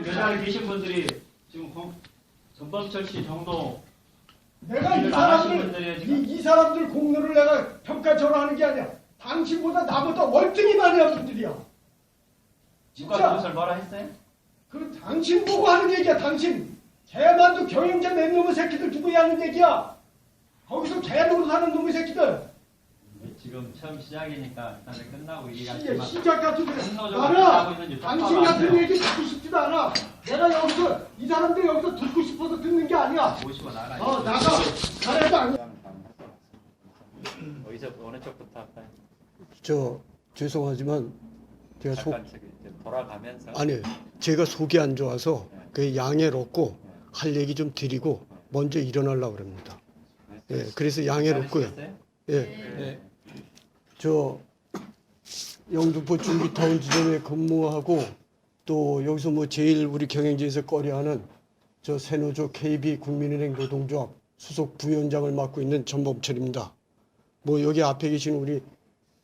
이 자리에 계신 분들이 지금 공- 전범철 씨 정도 내가 이 사람들? 이, 이 사람들 공로를 내가 평가절하하는 게 아니야. 당신보다 나보다 월등히 많이 한 분들이야. 누가 그것을 뭐라 했어요? 그 당신 보고 하는 얘기야. 당신 걔만도 경영자 몇 놈의 새끼들 두고 하는 얘기야. 거기서 개 노릇하는 놈의 새끼들. 지금 처음 시작이니까 일단 끝나고 시, 얘기하지만 시작 같은 하고 나는 당신. 같은 얘기 듣고 싶 지도 않아. 내가 여기서 이 사람들 여기서 듣고 싶어서 듣는 게 아니야. 모시고 나가. 어 나가. 잘해도 아니야. 어디서 어느 쪽부터 할까요? 저 죄송하지만 제가 속 잠깐 저기 이제 돌아가면서 아니 제가 속이 안 좋아서 그 양해를 얻고 할 얘기 좀 드리고 먼저 일어나려고 그럽니다. 예, 그래서 양해를 얻고요. 기다리시겠어요? 예, 네. 저 영등포 중기타운 지점에 근무하고 또 여기서 뭐 제일 우리 경영진에서 꺼려하는 저 새노조 KB 국민은행 노동조합 수석 부위원장을 맡고 있는 전범철입니다. 뭐 여기 앞에 계신 우리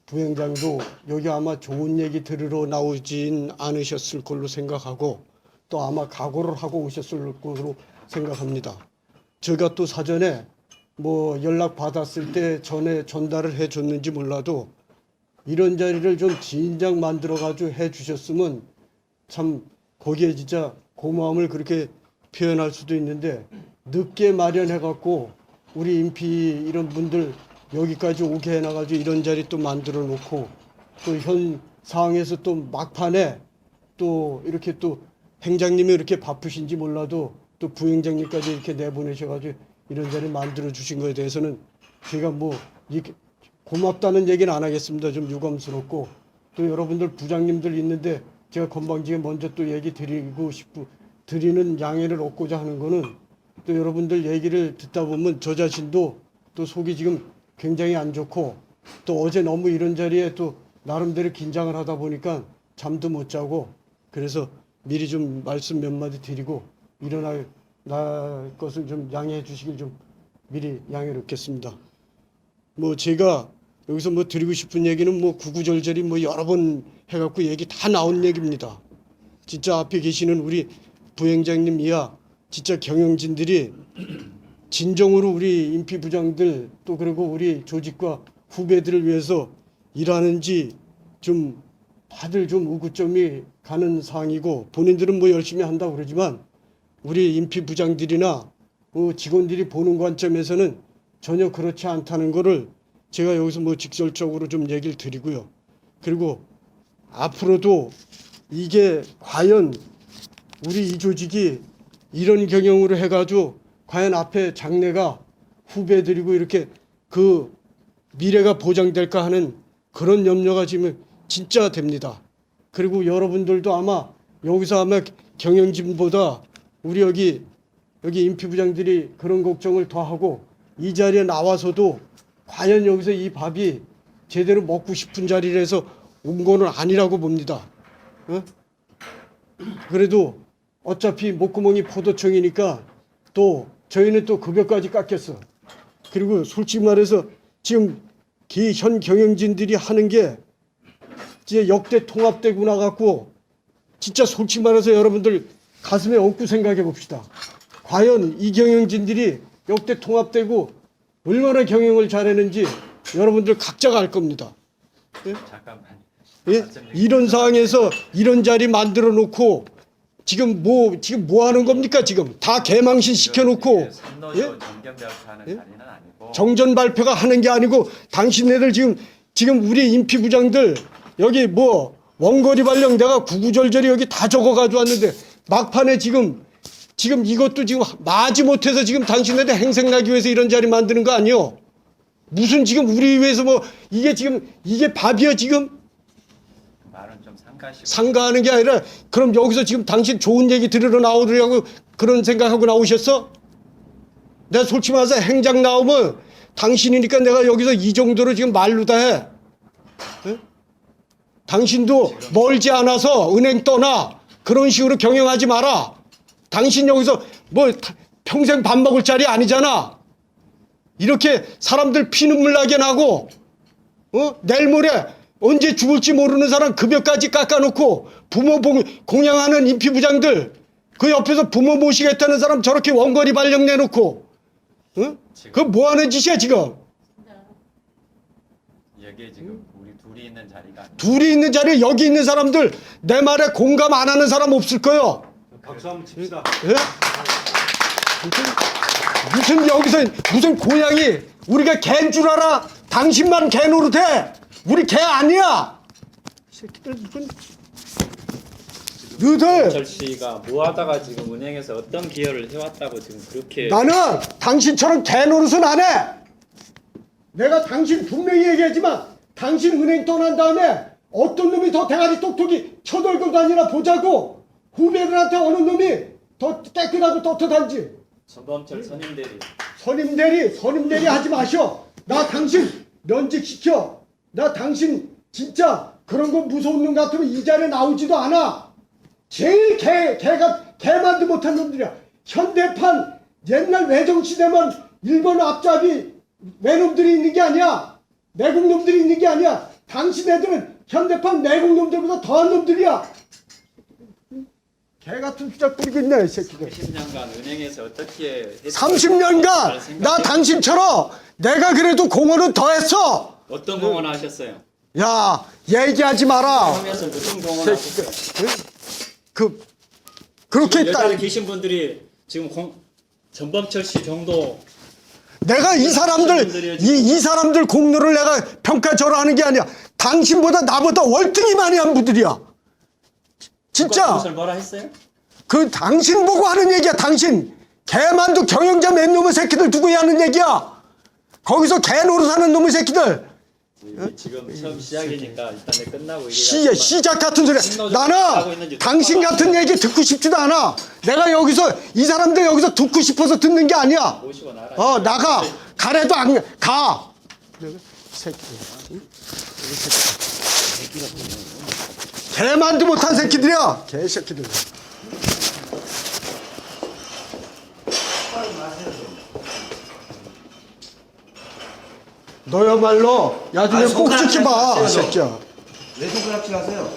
부행장도 여기 아마 좋은 얘기 들으러 나오진 않으셨을 걸로 생각하고 또 아마 각오를 하고 오셨을 걸로 생각합니다. 제가 또 사전에 뭐 연락 받았을 때 전에 전달을 해 줬는지 몰라도 이런 자리를 좀 진작 만들어 가지고 해 주셨으면 참 거기에 진짜 고마움을 그렇게 표현할 수도 있는데 늦게 마련해 갖고 우리 인피 이런 분들 여기까지 오게 해 놔가지고 이런 자리 또 만들어 놓고 또 현 상황에서 또 막판에 또 이렇게 또 행장님이 이렇게 바쁘신지 몰라도 또 부행장님까지 이렇게 내보내셔가지고 이런 자리 만들어 주신 거에 대해서는 제가 뭐 이렇게 고맙다는 얘기는 안 하겠습니다. 좀 유감스럽고 또 여러분들 부장님들 있는데 제가 건방지게 먼저 또 얘기 드리고 싶고 드리는 양해를 얻고자 하는 거는 또 여러분들 얘기를 듣다 보면 저 자신도 또 속이 지금 굉장히 안 좋고 또 어제 너무 이런 자리에 또 나름대로 긴장을 하다 보니까 잠도 못 자고 그래서 미리 좀 말씀 몇 마디 드리고 일어날 날 것을 좀 양해해 주시길 좀 미리 양해를 얻겠습니다. 뭐 제가 여기서 뭐 드리고 싶은 얘기는 뭐 구구절절히 뭐 여러 번 해갖고 얘기 다 나온 얘기입니다. 진짜 앞에 계시는 우리 부행장님 이하 진짜 경영진들이 진정으로 우리 인피 부장들 또 그리고 우리 조직과 후배들을 위해서 일하는지 좀 다들 좀 의구점이 가는 상황이고 본인들은 뭐 열심히 한다고 그러지만 우리 인피 부장들이나 그 직원들이 보는 관점에서는 전혀 그렇지 않다는 거를 제가 여기서 뭐 직설적으로 좀 얘기를 드리고요. 그리고 앞으로도 이게 과연 우리 이 조직이 이런 경영으로 해가지고 과연 앞에 장래가 후배들이고 이렇게 그 미래가 보장될까 하는 그런 염려가 지금 진짜 됩니다. 그리고 여러분들도 아마 여기서 아마 경영진보다 우리 여기 여기 임피부장들이 그런 걱정을 더 하고 이 자리에 나와서도 과연 여기서 이 밥이 제대로 먹고 싶은 자리라서 온 거는 아니라고 봅니다. 어? 그래도 어차피 목구멍이 포도청이니까 또 저희는 또 급여까지 깎였어. 그리고 솔직히 말해서 지금 기현 경영진들이 하는 게 이제 역대 통합되고 나갖고 진짜 솔직히 말해서 여러분들 가슴에 얹고 생각해 봅시다. 과연 이 경영진들이 역대 통합되고 얼마나 경영을 잘했는지 여러분들 각자가 알 겁니다. 잠깐만. 예? 이런 상황에서 이런 자리 만들어 놓고 지금 뭐 지금 뭐 하는 겁니까 지금 다 개망신 시켜놓고 예? 예? 아니고 정전 발표가 하는 게 아니고 당신네들 지금 지금 우리 인피부장들 여기 뭐 원거리 발령 내가 구구절절히 여기 다 적어 가지고 왔는데 막판에 지금 지금 이것도 지금 마지 못해서 지금 당신네들 행색 나기 위해서 이런 자리 만드는 거 아니요? 무슨 지금 우리 위해서 뭐 이게 지금 이게 밥이요 지금 말은 좀 상가시고 상가하는 게 아니라 그럼 여기서 지금 당신 좋은 얘기 들으러 나오려고 그런 생각하고 나오셨어? 내가 솔직히 말해서 행장 나오면 당신이니까 내가 여기서 이 정도로 지금 말로 다 해. 예? 당신도 멀지 않아서 은행 떠나 그런 식으로 경영하지 마라. 당신 여기서 뭐 다- 평생 밥 먹을 자리 아니잖아. 이렇게 사람들 피눈물 나게 나고 어? 내일 모레 언제 죽을지 모르는 사람 급여까지 깎아놓고 부모 봉- 공양하는 임피부장들 그 옆에서 부모 모시겠다는 사람 저렇게 원거리 발령 내놓고, 응? 그거 뭐 하는 짓이야, 지금? 여기에 지금 우리 둘이 있는 자리가 아니고 둘이 있는 자리에 여기 있는 사람들 내 말에 공감 안 하는 사람 없을 거요. 박수 한번 칩시다. 예? 무슨, 무슨 여기서 무슨 고양이 우리가 개인 줄 알아? 당신만 개 노릇해. 우리 개 아니야. 이 새끼들 무슨 너들 철 씨가 뭐 하다가 지금 은행에서 어떤 기여를 해왔다고 지금 그렇게 나는 당신처럼 개 노릇은 안 해. 내가 당신 분명히 얘기하지만 당신 은행 떠난 다음에 어떤 놈이 더 대가리 똑똑이 쳐돌고 다니나 보자고 후배들한테 어느 놈이 더 깨끗하고 떳떳한지. 전범철 선임 대리. 선임 대리 선임 대리 하지 마셔. 나 당신 면직 시켜. 나 당신 진짜 그런 거 무서운 놈 같으면 이 자리에 나오지도 않아. 제일 개 개가 개만도 못한 놈들이야. 현대판 옛날 외정시대만 일본 앞잡이 외놈들이 있는 게 아니야. 내국 놈들이 있는 게 아니야. 당신 애들은 현대판 내국 놈들보다 더한 놈들이야 개 같은 수작 부리고 있네 이 새끼들 30년간 은행에서 어떻게 30년간 나 당신처럼 내가 그래도 공헌은 더 했어. 어떤 공헌 하셨어요? 야 얘기하지 마라. 하면서 무슨 공헌 하셨어요? 그 그렇게 딱 여자리 계신 분들이 지금 공, 전범철 씨 정도 내가 이 사람들 이, 이 사람들 공로를 내가 평가절하하는 게 아니야. 당신보다 나보다 월등히 많이 한 분들이야. 진짜 그것을 뭐라 했어요? 그 당신 보고 하는 얘기야. 당신 개만두 경영자 맨 놈의 새끼들 두고 하는 얘기야. 거기서 개 노릇하는 놈의 새끼들. 지금 처음 시작이니까 일단 내 끝나고 시, 얘기하지만 시작 같은 소리. 하고 나는 당신 같은 얘기 듣고 싶지도 않아. 내가 여기서 이 사람들 여기서 듣고 싶어서 듣는 게 아니야. 모시고 나가 어 나가 가래도 안 가. 새끼들. 응? 개만도 못한 새끼들이야. 개새끼들. 너야말로 나중에 아니, 꼭 손가락 하세요. 새끼야. 왜 손가락질 하세요?